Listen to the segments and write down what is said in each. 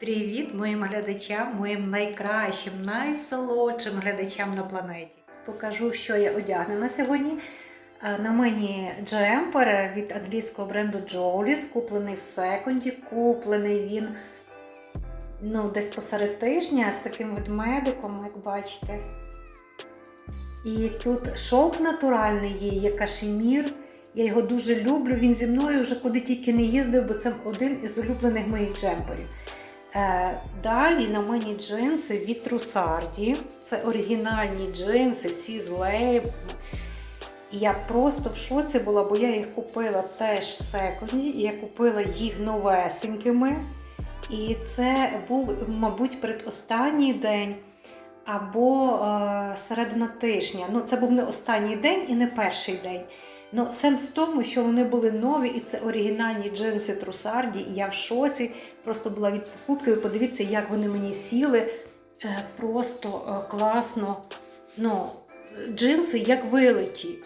Привіт моїм глядачам, моїм найкращим, найсолодшим глядачам на планеті. Покажу, що я одягнена сьогодні. Е, На мені джемпер від англійського бренду Jollies, куплений в секонді, куплений він ну, десь посеред тижня з таким ведмедиком, як бачите. І тут шовк натуральний є, є кашемір. Я його дуже люблю. Він зі мною вже куди тільки не їздив, бо це один із улюблених моїх джемперів. Е, далі на мені джинси від Трусарді. Це оригінальні джинси, всі з лейб. Я просто в шоці була, бо я їх купила теж в секонді. і Я купила їх новесенькими. І це був, мабуть, передостанній день або е, середина тижня. Ну, це був не останній день і не перший день. Ну, сенс в тому, що вони були нові, і це оригінальні джинси Трусарді, і я в шоці просто була від покупки. Подивіться, як вони мені сіли. Е, Просто е, класно. Ну, джинси як вилиті.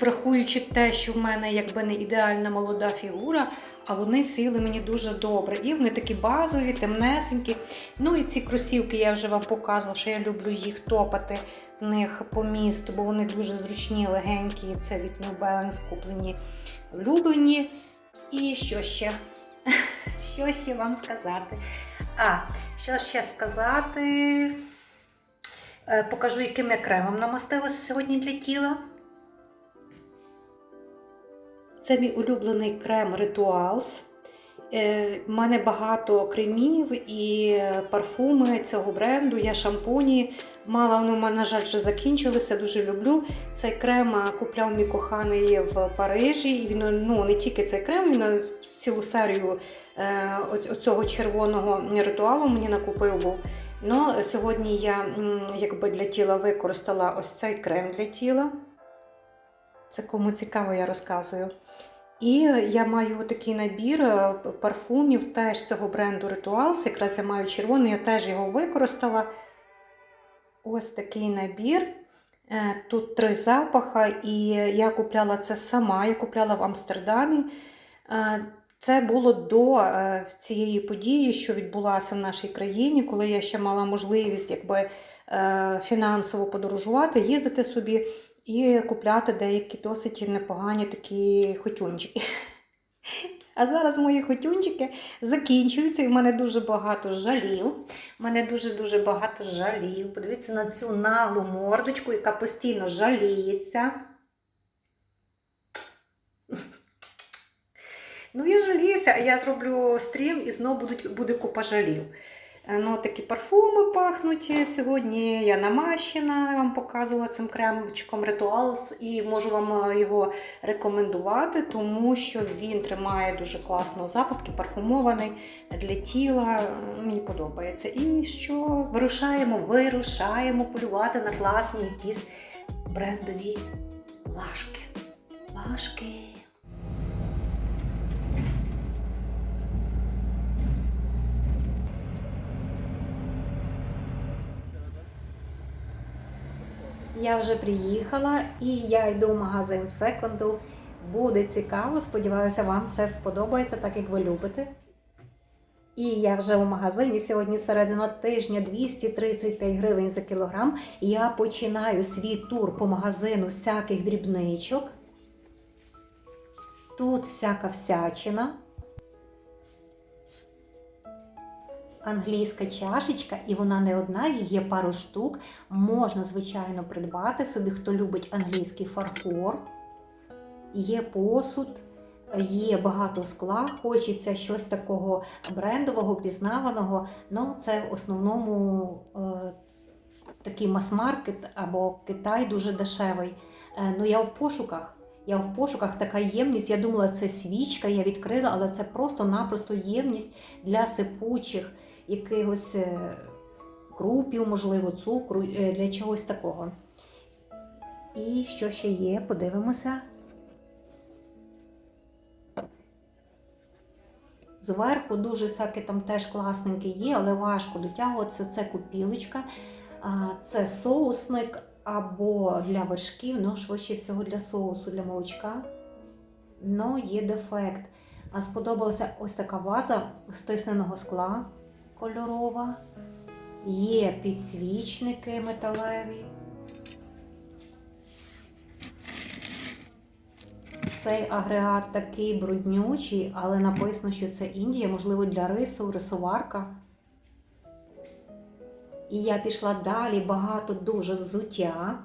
Врахуючи те, що в мене якби не ідеальна молода фігура, а вони сіли мені дуже добре. І вони такі базові, темнесенькі. Ну і ці кросівки я вже вам показувала, що я люблю їх топати них по місту, бо вони дуже зручні, легенькі. Це від New Balance куплені улюблені. І що ще? Що ще вам сказати? А, що ще сказати? Е, Покажу, яким я кремом намастилася сьогодні для тіла. Це мій улюблений крем Rituals. Е, У мене багато кремів і парфуми цього бренду. Я шампуні мала, вони в мене, на жаль, вже закінчилися. Дуже люблю. Цей крем купляв мій коханий в Парижі. І він ну, не тільки цей крем, він цілу серію е, оцього червоного ритуалу мені накупив був. Ну, сьогодні я якби для тіла використала ось цей крем для тіла. Це кому цікаво, я розказую. І я маю такий набір е, парфумів теж цього бренду Rituals. Якраз я маю червоний, я теж його використала. Ось такий набір. Е, Тут три запаха, і я купляла це сама. Я купляла в Амстердамі. Е, Це було до е, цієї події, що відбулася в нашій країні, коли я ще мала можливість якби, фінансово подорожувати, їздити собі і купляти деякі досить непогані такі хотюнчики. А зараз мої хотюнчики закінчуються, і в мене дуже багато жалів. У мене дуже-дуже багато жалів. Подивіться на цю наглу мордочку, яка постійно жаліється. Ну, я жаліюся, а я зроблю стрім і знову буде купа жалів. Е, Ну, такі парфуми пахнуть. Сьогодні я намащена, я вам показувала цим кремовичком Rituals і можу вам е, його рекомендувати, тому що він тримає дуже класно запах, парфумований для тіла. Мені подобається. І що вирушаємо, вирушаємо полювати на класні якісь брендові лашки. Лашки. Я вже приїхала і я йду в магазин секонду. Буде цікаво, сподіваюся, вам все сподобається, так як ви любите. І я вже у магазині сьогодні середина тижня 235 гривень за кілограм. Я починаю свій тур по магазину всяких дрібничок. Тут всяка всячина. Англійська чашечка, і вона не одна, їх є пару штук. Можна, звичайно, придбати собі, хто любить англійський фарфор. Є посуд, є багато скла, хочеться щось такого брендового, пізнаваного. Ну, це в основному е, такий мас-маркет або Китай дуже дешевий. Е, ну, я в пошуках. Я в пошуках така ємність. Я думала, це свічка, я відкрила, але це просто-напросто ємність для сипучих якихось е, крупів, можливо, цукру, е, для чогось такого. І що ще є? Подивимося. Зверху дуже всяке там теж класненьке є, але важко дотягуватися. Це купілочка, це соусник або для вершків, ну, швидше всього для соусу, для молочка. Ну, є дефект. А сподобалася ось така ваза з тисненого скла кольорова. Є підсвічники металеві. Цей агрегат такий бруднючий, але написано, що це Індія, можливо, для рису, рисоварка. І я пішла далі, багато дуже взуття.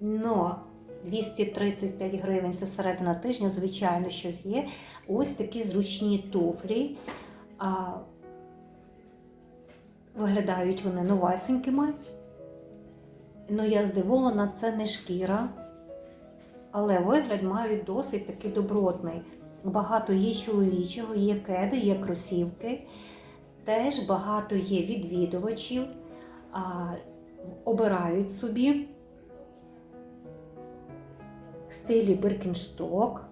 Но 235 гривень це середина тижня, звичайно, щось є. Ось такі зручні туфлі. Виглядають вони новесенькими. Ну, я здивована, це не шкіра, але вигляд мають досить такий добротний. Багато є чоловічого, є кеди, є кросівки. Теж багато є відвідувачів, а, обирають собі в стилі Біркіншток.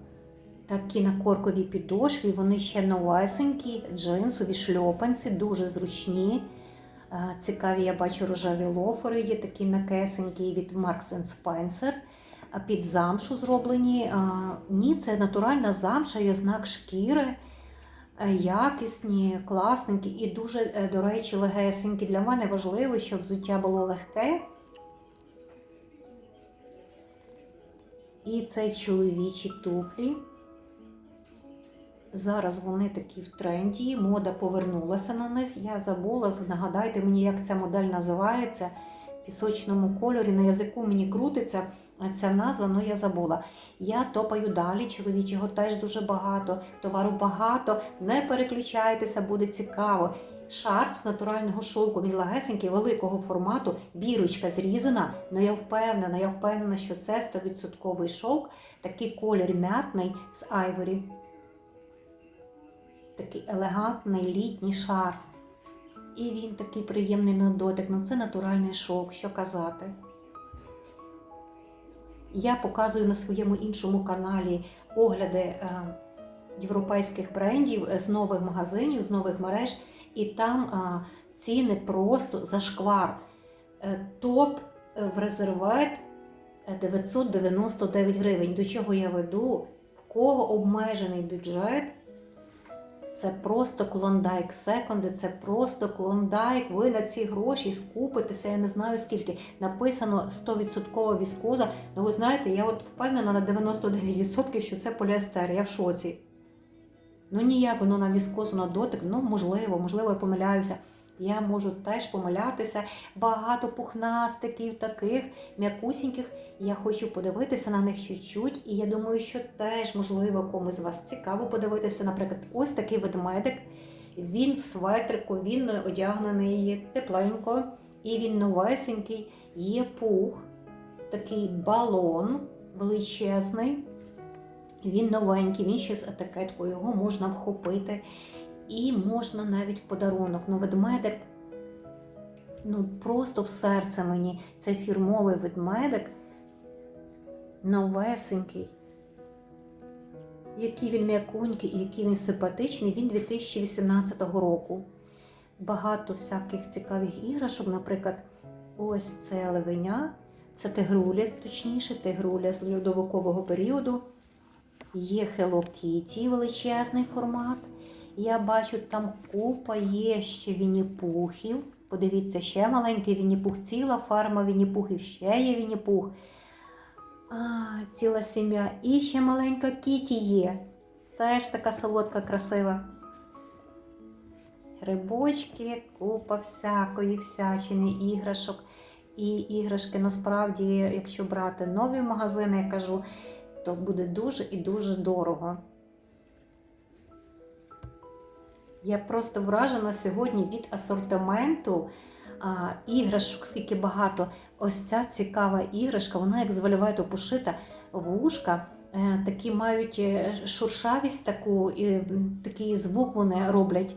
Такі на корковій підошві, вони ще новесенькі, джинсові шльопанці, дуже зручні. Цікаві, я бачу рожеві лофери, є такі м'якесенькі від Marks Spencer. Під замшу зроблені. Ні, це натуральна замша, є знак шкіри. Е, Якісні, класненькі і дуже, е, до речі, легесенькі. Для мене важливо, щоб взуття було легке. І це чоловічі туфлі. Зараз вони такі в тренді, мода повернулася на них. Я забула, нагадайте мені, як ця модель називається. В пісочному кольорі на язику мені крутиться ця назва, але я забула. Я топаю далі, чоловічого теж дуже багато, товару багато. Не переключайтеся, буде цікаво. Шарф з натурального шовку, він легесенький, великого формату, бірочка зрізана. але я впевнена, я впевнена, що це 100% шовк, такий колір м'ятний з айворі такий елегантний літній шарф. І він такий приємний на дотик. Ну це натуральний шовк, що казати. Я показую на своєму іншому каналі огляди е, європейських брендів з нових магазинів, з нових мереж, і там е, ціни просто зашквар. Е, топ в резервет 999 гривень. До чого я веду? В кого обмежений бюджет? Це просто клондайк секонди, це просто клондайк. Ви на ці гроші скупитеся, я не знаю скільки. Написано 100% віскоза. Ну, ви знаєте, я от впевнена на 99%, що це поліестер. Я в шоці. Ну ніяк воно на віскозу на дотик, ну можливо, можливо, я помиляюся. Я можу теж помилятися. Багато пухнастиків, таких м'якусіньких. Я хочу подивитися на них чуть-чуть. І я думаю, що теж, можливо, комусь з вас цікаво подивитися. Наприклад, ось такий ведмедик. Він в светрику, він одягнений тепленько, і він новесенький, є пух, такий балон величезний. Він новенький, він ще з етикеткою, його можна вхопити. І можна навіть в подарунок. Ну, ведмедик, ну просто в серце мені. Це фірмовий ведмедик, новесенький. Який він м'якунький і який він симпатичний, він 2018 року. Багато всяких цікавих іграшок, наприклад, ось це левеня, це тигруля, точніше, тигруля з льодовикового періоду. Є Hello Kitty, величезний формат. Я бачу, там купа є ще вініпухів. Подивіться, ще маленький вініпух, ціла фарма вініпухів, ще є вініпух. А, Ціла сім'я. І ще маленька Кіті є. Теж така солодка, красива. Грибочки, купа всякої всячини, іграшок. І іграшки насправді, якщо брати нові магазини, я кажу, то буде дуже і дуже дорого. Я просто вражена сьогодні від асортименту а, іграшок, скільки багато. Ось ця цікава іграшка, вона як з вольвету пошита, вушка, е, такі мають е, шуршавість, таку, і, такий звук вони роблять.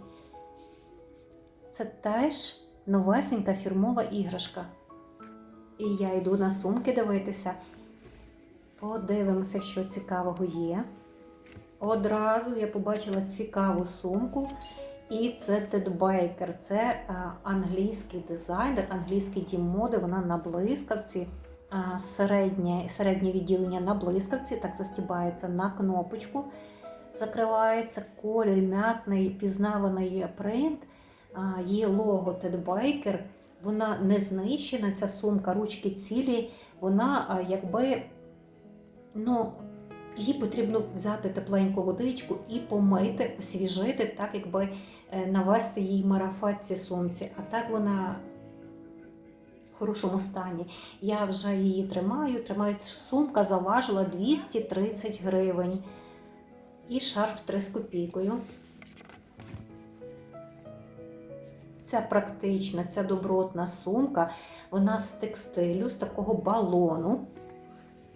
Це теж новесенька фірмова іграшка. І я йду на сумки дивитися. Подивимося, що цікавого є. Одразу я побачила цікаву сумку. І це Тед Бейкер, це англійський дизайнер, англійський дім моди. Вона на блискавці, середнє середнє відділення на блискавці, так застібається на кнопочку. закривається колір, м'ятний, пізнаваний принт. А, Є лого Ted Baker. Вона не знищена, ця сумка, ручки цілі. Вона якби ну, їй потрібно взяти тепленьку водичку і помити, освіжити, так якби е, навести їй марафат цій сумці. А так вона в хорошому стані. Я вже її тримаю. Тримаю сумка заважила 230 гривень. І шарф 3 з копійкою. Це практична, це добротна сумка. Вона з текстилю, з такого балону.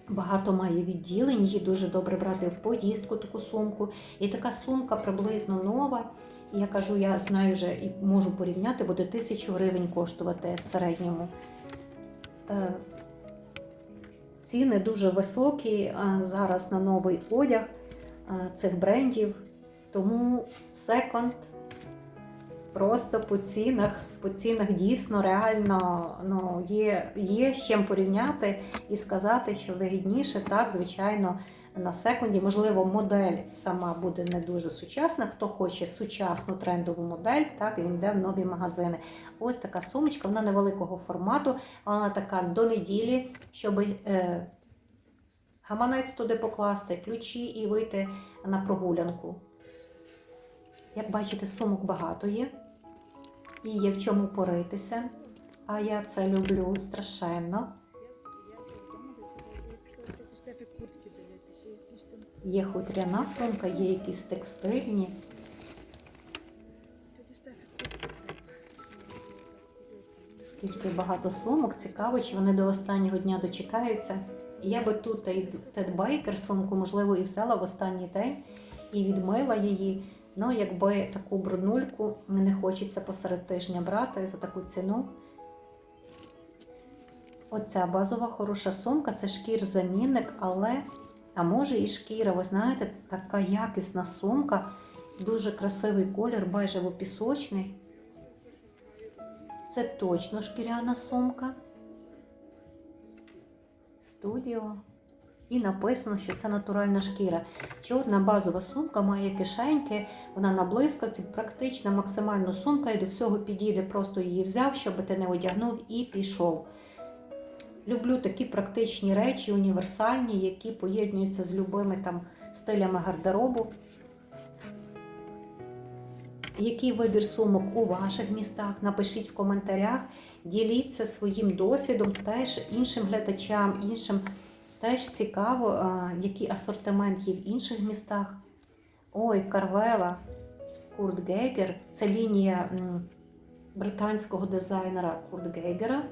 Багато має відділень, її дуже добре брати в поїздку таку сумку. І така сумка приблизно нова. Я кажу, я знаю вже і можу порівняти, буде тисячу гривень коштувати в середньому. Е, Ціни дуже високі зараз на новий одяг е, цих брендів. Тому секонд просто по цінах, по цінах дійсно реально ну, є, є з чим порівняти і сказати, що вигідніше, так, звичайно, на секунді. Можливо, модель сама буде не дуже сучасна. Хто хоче сучасну трендову модель, так, він йде в нові магазини. Ось така сумочка, вона невеликого формату, вона така до неділі, щоб е, гаманець туди покласти, ключі і вийти на прогулянку. Як бачите, сумок багато є, і є в чому поритися. А я це люблю страшенно. Є хутряна сумка, є якісь текстильні. Скільки багато сумок, цікаво, чи вони до останнього дня дочекаються. Я би тут Тед Байкер сумку, можливо, і взяла в останній день і відмила її. Ну, якби таку бруднульку не хочеться посеред тижня брати за таку ціну. Оця базова хороша сумка це шкір-замінник, але, а може і шкіра, ви знаєте, така якісна сумка, дуже красивий колір, бежево-пісочний. Це точно шкіряна сумка. Студіо. І написано, що це натуральна шкіра. Чорна базова сумка має кишеньки, вона на блискавці, практична, максимально сумка і до всього підійде, просто її взяв, щоб ти не одягнув і пішов. Люблю такі практичні речі, універсальні, які поєднуються з любими там стилями гардеробу. Який вибір сумок у ваших містах? Напишіть в коментарях, діліться своїм досвідом, теж іншим глядачам, іншим теж цікаво, який асортимент є в інших містах. Ой, Карвела, Курт Гейгер це лінія британського дизайнера Курт Гейгера.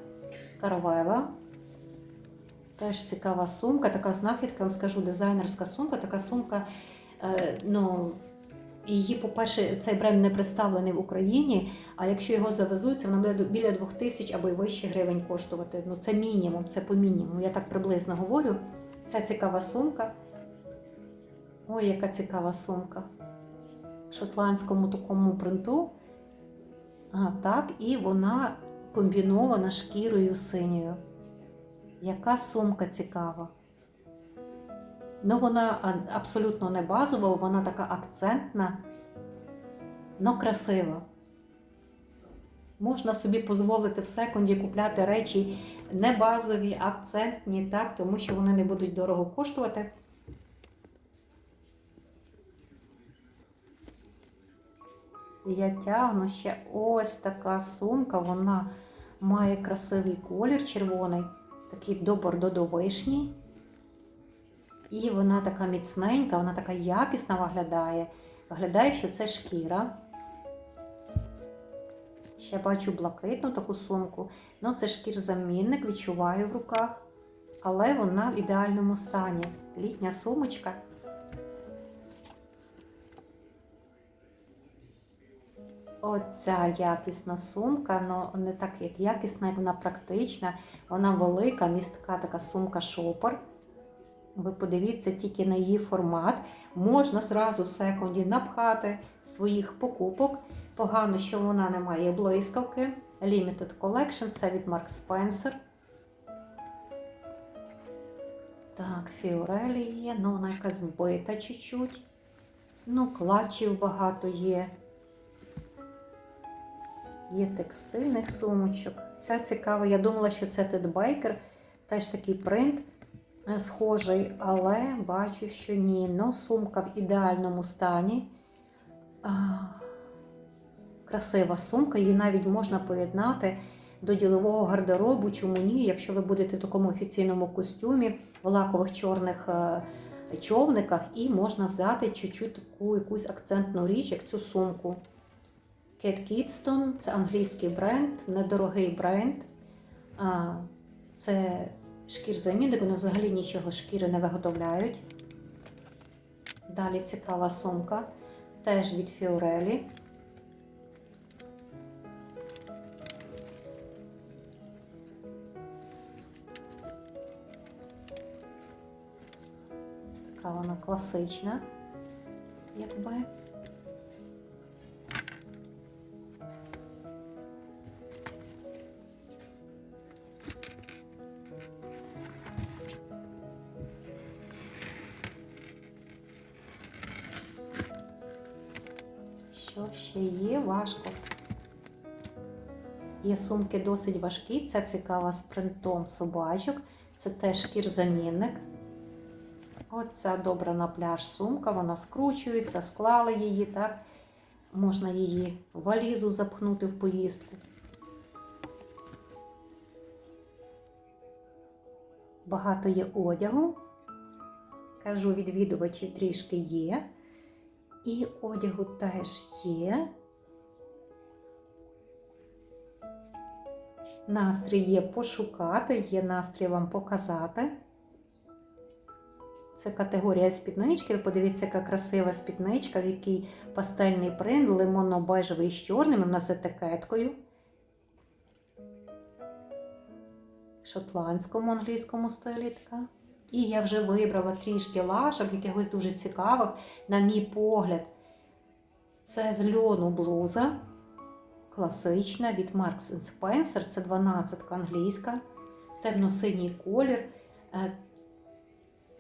Карвела. Теж цікава сумка, така знахідка, вам скажу, дизайнерська сумка. Така сумка, е, ну, її, по-перше, цей бренд не представлений в Україні, а якщо його завезуть, це вона буде біля 2000 або й вище гривень коштувати. Ну, це мінімум, це по мінімуму. Я так приблизно говорю. Це цікава сумка. Ой, яка цікава сумка. В шотландському такому принту. А, так, і вона комбінована шкірою синьою. Яка сумка цікава. Ну, вона абсолютно не базова, вона така акцентна, але красива. Можна собі дозволити в секунді купляти речі не базові, акцентні, так, тому що вони не будуть дорого коштувати. Я тягну ще ось така сумка, вона має красивий колір червоний, такий до бордодо-вишній. І вона така міцненька, вона така якісна виглядає. Виглядає, що це шкіра. Ще бачу блакитну таку сумку. Ну, це шкір-замінник, відчуваю в руках. Але вона в ідеальному стані. Літня сумочка. Оця якісна сумка, ну не так як якісна, як вона практична. Вона велика, містка така сумка шопор. Ви подивіться тільки на її формат. Можна зразу в секунді напхати своїх покупок. Погано, що вона не має блискавки. Limited Collection це від Mark Spencer. Так, Фіорелі є, ну вона якась вбита чуть-чуть. Ну, клатчів багато є. Є текстильних сумочок. Ця цікава. Я думала, що це Тед Байкер. Теж такий принт схожий, але бачу, що ні. Ну, сумка в ідеальному стані. Красива сумка, її навіть можна поєднати до ділового гардеробу. Чому ні? Якщо ви будете в такому офіційному костюмі, в лакових чорних е, човниках, і можна взяти чуть-чуть таку якусь акцентну річ, як цю сумку. Kate Kidston – це англійський бренд, недорогий бренд. А, Це шкір-замінник, вони взагалі нічого шкіри не виготовляють. Далі цікава сумка, теж від Fiorelli. Така вона класична, якби. Що ще є? Важко. Є сумки досить важкі. Це цікава з принтом собачок. Це теж шкір-замінник. Оця добра на пляж сумка, вона скручується, склали її, так? Можна її в валізу запхнути в поїздку. Багато є одягу. Кажу, відвідувачі трішки є. І одягу теж є. Настрій є пошукати, є настрій вам показати. Це категорія спіднички. Ви подивіться, яка красива спідничка, в якій пастельний принт, лимонно-бежевий з чорним, у нас етикеткою. В шотландському англійському стилі така. І я вже вибрала трішки лашок, якихось дуже цікавих, на мій погляд. Це з льону блуза. Класична від Marks Spencer. Це 12 англійська, темно-синій колір. Е,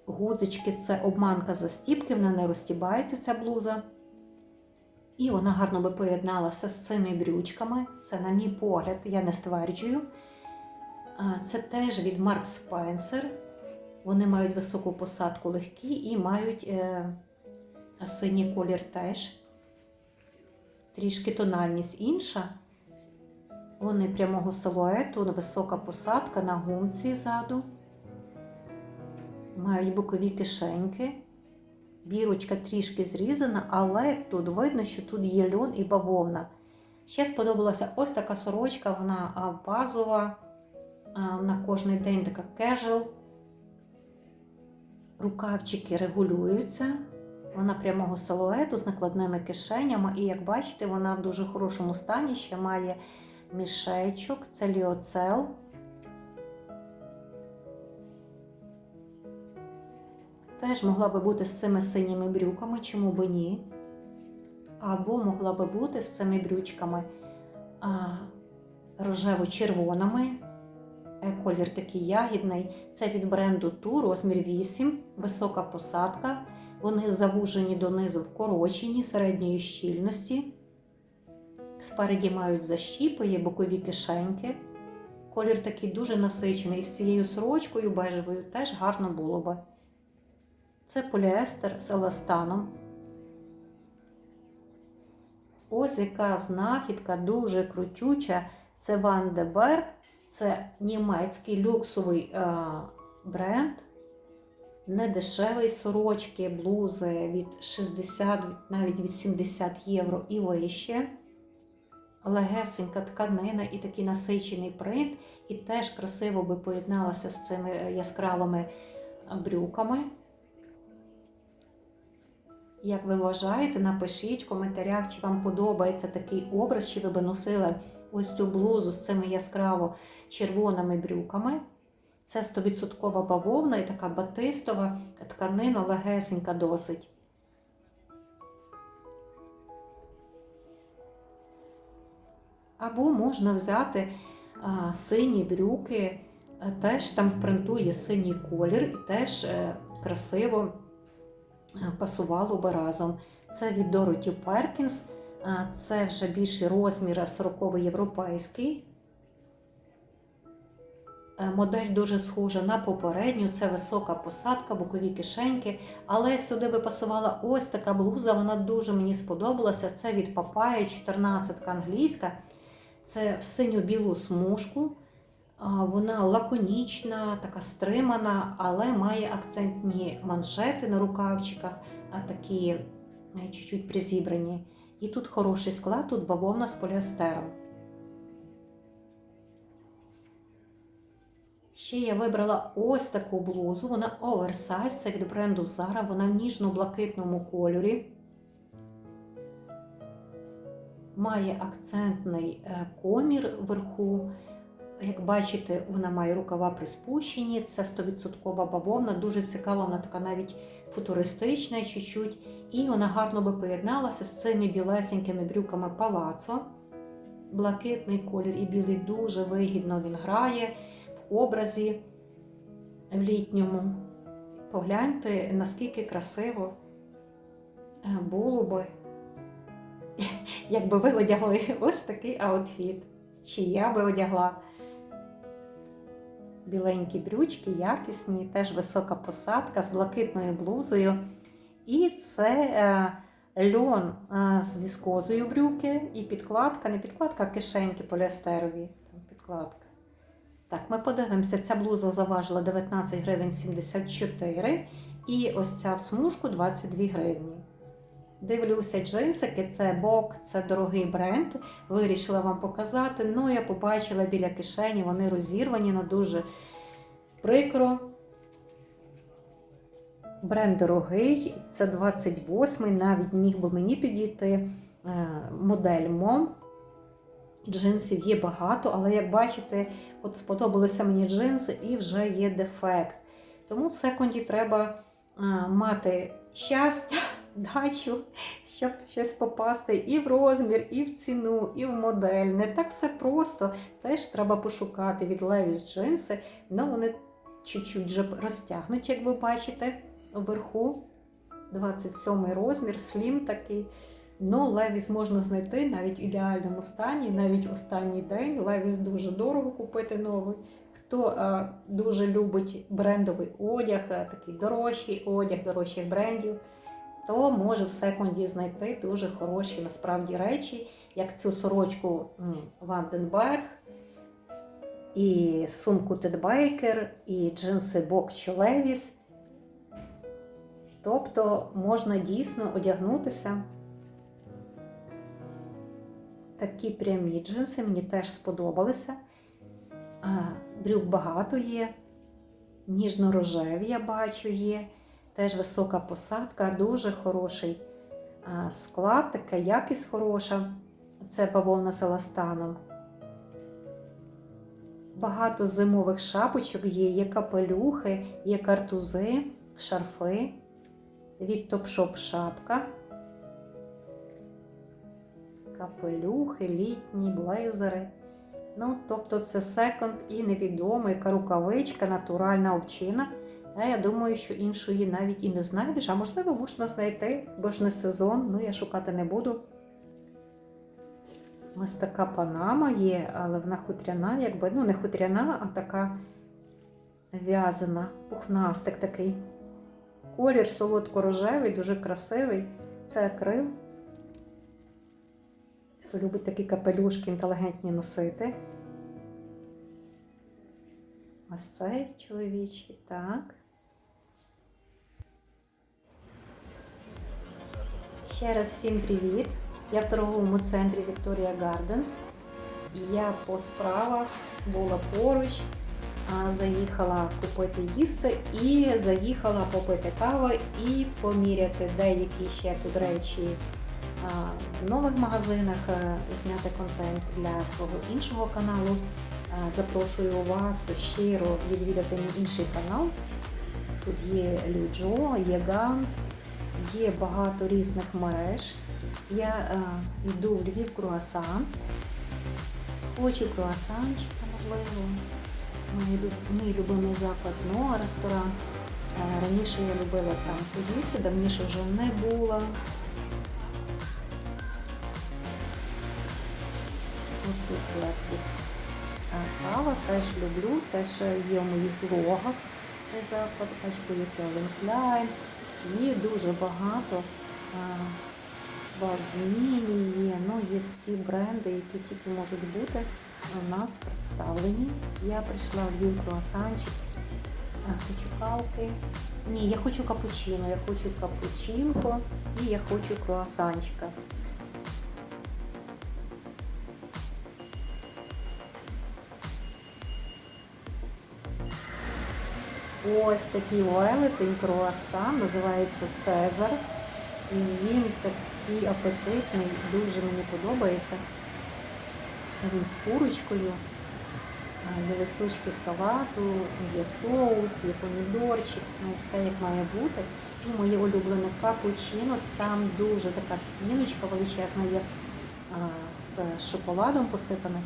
Гудзички це обманка застіпки, вона не розтібається ця блуза. І вона гарно би поєдналася з цими брючками. Це, на мій погляд, я не стверджую. Це теж від Marks Spencer. Вони мають високу посадку легкі і мають е, синій колір теж. Трішки тональність інша. Вони прямого силуету, висока посадка на гумці ззаду. Мають бокові кишеньки. Бірочка трішки зрізана, але тут видно, що тут є льон і бавовна. Ще сподобалася ось така сорочка, вона базова, на кожний день така кежел. Рукавчики регулюються. Вона прямого силуету з накладними кишенями, і, як бачите, вона в дуже хорошому стані, ще має мішечок, це ліоцел. Теж могла би бути з цими синіми брюками, чому би ні. Або могла би бути з цими брючками рожево-червоними. Е, Колір такий ягідний. Це від бренду Ту, розмір 8, висока посадка. Вони завужені донизу вкорочені середньої щільності. Спереді мають защіпи, є бокові кишеньки. Колір такий дуже насичений. З цією сорочкою бежевою теж гарно було би. Це поліестер з еластаном. Ось яка знахідка дуже крутюча. Це Van de Berg. Це німецький люксовий е, бренд. Недешевий сорочки, блузи від 60, навіть від 70 євро і вище. Легесенька тканина і такий насичений принт. І теж красиво би поєдналася з цими яскравими брюками. Як ви вважаєте, напишіть в коментарях, чи вам подобається такий образ, чи ви би носили ось цю блузу з цими яскраво червоними брюками. Це 100% бавовна і така батистова тканина легесенька досить. Або можна взяти а, сині брюки, а, теж там в принту є синій колір, і теж е, красиво е, пасувало би разом. Це від Дороті Перкінс. Це вже більший розмір 40 європейський. Е, Модель дуже схожа на попередню, це висока посадка, бокові кишеньки. Але сюди би пасувала ось така блуза, вона дуже мені сподобалася. Це від Папая, 14 англійська. Це в синьо-білу смужку. Вона лаконічна, така стримана, але має акцентні маншети на рукавчиках, а такі е, чуть-чуть призібрані. І тут хороший склад, тут бавовна з поліестером. Ще я вибрала ось таку блузу. Вона оверсайз, це від бренду Zara. Вона в ніжно-блакитному кольорі. Має акцентний е, комір вверху. Як бачите, вона має рукава приспущені, це 100% бавовна, дуже цікава, вона така навіть футуристична чуть-чуть. І вона гарно би поєдналася з цими білесенькими брюками палацо. Блакитний колір і білий дуже вигідно він грає в образі в літньому. Погляньте, наскільки красиво е, було би, якби ви одягли ось такий аутфіт. Чи я би одягла біленькі брючки, якісні, теж висока посадка з блакитною блузою. І це е, льон е, з віскозою брюки і підкладка, не підкладка, а кишеньки поліестерові. Там підкладка. Так, ми подивимося, ця блуза заважила 19 гривень 74 і ось ця в смужку 22 гривні. Дивлюся джинсики, це бок, це дорогий бренд. Вирішила вам показати. Ну, я побачила біля кишені, вони розірвані, ну дуже прикро. Бренд дорогий, це 28-й, навіть міг би мені підійти. Е, Модель МОМ. Джинсів є багато, але як бачите, от сподобалися мені джинси і вже є дефект. Тому в секунді треба мати щастя, дачу, щоб щось попасти і в розмір, і в ціну, і в модель. Не так все просто. Теж треба пошукати від Levi's джинси. Ну, вони чуть-чуть вже розтягнуті, як ви бачите, вверху. 27 розмір, слім такий. Ну, Левіс можна знайти навіть в ідеальному стані, навіть останній день. Левіс дуже дорого купити новий. Хто е, дуже любить брендовий одяг, е, такий дорожчий одяг, дорожчих брендів, то може в секунді знайти дуже хороші насправді речі, як цю сорочку Ванденберг, і сумку Тедбайкер, і джинси Бок чи Левіс. Тобто можна дійсно одягнутися. Такі прямі джинси мені теж сподобалися. Брюк багато є, ніжно-рожеві, я бачу, є. Теж висока посадка, дуже хороший склад, така якість хороша. Це бавовна з еластаном. Багато зимових шапочок є, є капелюхи, є картузи, шарфи. Від Topshop шапка капелюхи, літні, блейзери. Ну, тобто це секонд і невідомо, яка рукавичка, натуральна овчина. Я думаю, що іншої навіть і не знайдеш, а можливо, можна знайти, бо ж не сезон, ну я шукати не буду. Ось така панама є, але вона хутряна, якби, ну не хутряна, а така в'язана, пухнастик такий. Колір солодко-рожевий, дуже красивий. Це акрил. Хто любить такі капелюшки інтелігентні носити. Ось цей чоловічий, так. Ще раз всім привіт! Я в торговому центрі Victoria Gardens. І я по справах була поруч, заїхала купити їсти і заїхала попити кави і поміряти деякі ще тут речі в нових магазинах, е, зняти контент для свого іншого каналу. Запрошую вас щиро відвідати мій інший канал. Тут є Люджо, є Ган, є багато різних мереж. Я е, йду в Львів круасан. Хочу круасанчика, можливо. Мій, мій любимий заклад Ноа ресторан. Е, раніше я любила там поїсти, давніше вже не була. Ось тут легкий е, кава, теж люблю, теж є в моїх влогах цей заклад, бачу, є Кевін є дуже багато. а, Барзуміні є, ну є всі бренди, які тільки можуть бути у нас представлені. Я прийшла в Львів круасанчик, хочу калки. Ні, я хочу капучино, я хочу капучинко і я хочу круасанчика. Ось такий велетень круасан, називається Цезар. І він такий апетитний, дуже мені подобається. Він з курочкою, є листочки салату, є соус, є помідорчик, ну все як має бути. І моє улюблене капучино, там дуже така піночка величезна є з шоколадом посипана.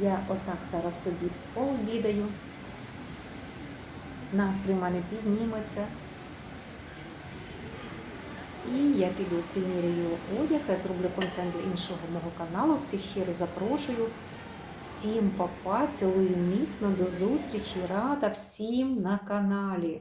Я отак зараз собі пообідаю. Настрій у мене підніметься. І я піду приміряю одяг, я зроблю контент для іншого мого каналу. Всіх щиро запрошую. Всім папа, цілую міцно, до зустрічі, рада всім на каналі.